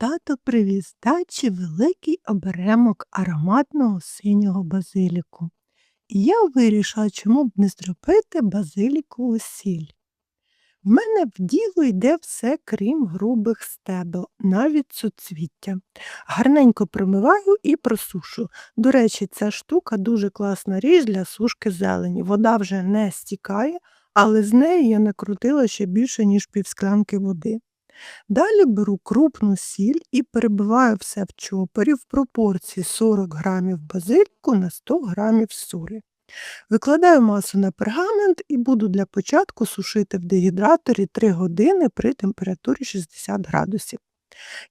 Тато привіз дачі великий оберемок ароматного синього базиліку. І я вирішила, чому б не зробити базилікову сіль. В мене в діло йде все, крім грубих стебел, навіть суцвіття. Гарненько промиваю і просушу. До речі, ця штука дуже класна річ для сушки зелені. Вода вже не стікає, але з неї я накрутила ще більше, ніж півсклянки води. Далі беру крупну сіль і перебиваю все в чопорі в пропорції 40 грамів базиліку на 100 грамів солі. Викладаю масу на пергамент і буду для початку сушити в дегідраторі 3 години при температурі 60 градусів.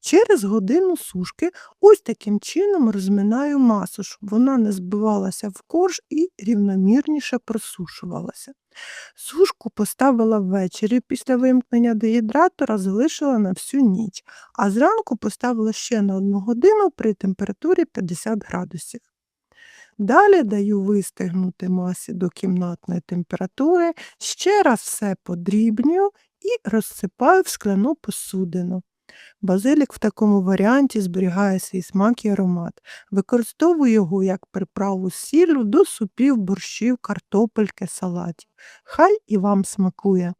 Через годину сушки ось таким чином розминаю масу, щоб вона не збивалася в корж і рівномірніше просушувалася. Сушку поставила ввечері після вимкнення дегідратора, залишила на всю ніч, а зранку поставила ще на одну годину при температурі 50 градусів. Далі даю вистигнути масі до кімнатної температури, ще раз все подрібнюю і розсипаю в скляну посудину. Базилік в такому варіанті зберігає свій смак і аромат. Використовую його як приправу з сіллю до супів, борщів, картопельки, салатів. Хай і вам смакує.